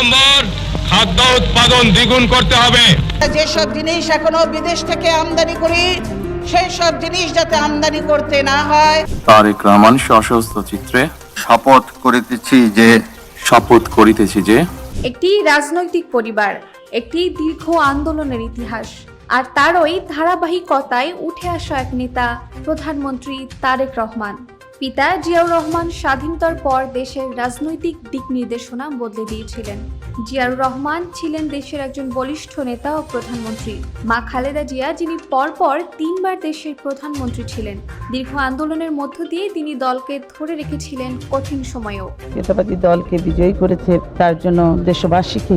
নম্বর খাদ্য উৎপাদন দ্বিগুণ করতে হবে। যেসব জিনিস এখনও বিদেশ থেকে আমদানি করি সেই সব জিনিস যাতে আমদানি করতে না হয়। তারেক রহমান সশস্ত্র চিত্রে শপথ করিতেছি যে শপথ করিতেছি যে। একটি রাজনৈতিক পরিবার একটি দীর্ঘ আন্দোলনের ইতিহাস আর তারই ধারাবাহিকতায় উঠে আসা এক নেতা প্রধানমন্ত্রী তারেক রহমান। পিতা জিয়াউর রহমান স্বাধীনতার পর দেশের রাজনৈতিক দিক নির্দেশনা বদলে দিয়েছিলেন। জিয়াউর রহমান ছিলেন দেশের একজন বলিষ্ঠ নেতা ও প্রধানমন্ত্রী। মা খালেদা জিয়া যিনি পরপর তিনবার দেশের প্রধানমন্ত্রী ছিলেন। দীর্ঘ আন্দোলনের মধ্য দিয়ে তিনি দলকে ধরে রেখেছিলেন কঠিন সময়েও। জাতীয়তাবাদী দলকে বিজয়ী করেছে তার জন্য দেশবাসীকে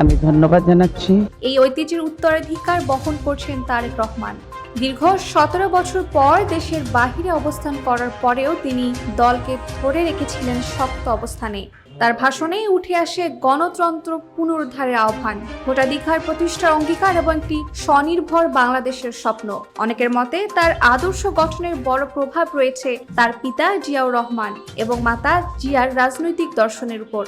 আমি ধন্যবাদ জানাচ্ছি। এই ঐতিহ্যের উত্তরাধিকার বহন করছেন তারেক রহমান। দীর্ঘ সতেরো বছর পর দেশের বাহিরে অবস্থান করার পরেও তিনি দলকে ধরে রেখেছিলেন শক্ত অবস্থানে। তার ভাষণে উঠে আসে গণতন্ত্র পুনরুদ্ধারের আহ্বান। ভোটাধিকার প্রতিষ্ঠার অঙ্গীকার এবং একটি স্বনির্ভর বাংলাদেশের স্বপ্ন। অনেকের মতে তার আদর্শ গঠনের বড় প্রভাব রয়েছে তার পিতা জিয়াউর রহমান এবং মাতা জিয়ার রাজনৈতিক দর্শনের উপর।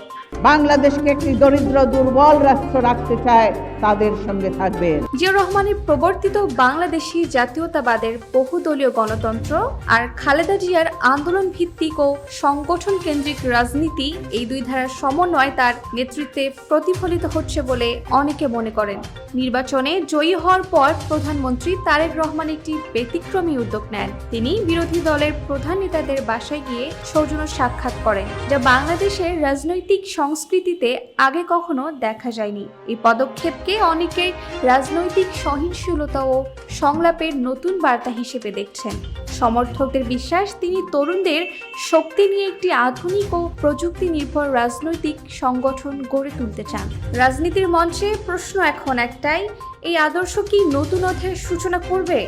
বাংলাদেশকে একটি দরিদ্র দুর্বল রাষ্ট্র রাখতে চায় তাদের সঙ্গে থাকবে। জিয়াউর রহমানের প্রবর্তিত বাংলাদেশি জাতীয়তাবাদের বহুদলীয় গণতন্ত্র আর খালেদা জিয়ার আন্দোলন ভিত্তিক ও সংগঠন কেন্দ্রিক রাজনীতি এই দুই ধারার সমন্বয় তার নেতৃত্বে প্রতিফলিত হচ্ছে বলে অনেকে মনে করেন। নির্বাচনে জয়ী হওয়ার পর প্রধানমন্ত্রী তারেক রহমান একটি ব্যতিক্রমী উদ্যোগ নেন। তিনি বিরোধী দলের প্রধান নেতাদের বাসায় গিয়ে সৌজন্য সাক্ষাৎ করেন, যা বাংলাদেশের রাজনৈতিক সংস্কৃতিতে আগে কখনো দেখা যায়নি। এই পদক্ষেপকে অনেকে রাজনৈতিক সহিংসলতা ও সংলাপের নতুন বার্তা হিসেবে দেখছেন। সমর্থকদের বিশ্বাস, তিনি তরুণদের শক্তি নিয়ে একটি আধুনিক ও প্রযুক্তি নির্ভর রাজনৈতিক সংগঠন গড়ে তুলতে চান। রাজনীতির মঞ্চে প্রশ্ন এখন একটাই, এই আদর্শ কি নতুন অধ্যায়ের সূচনা করবে?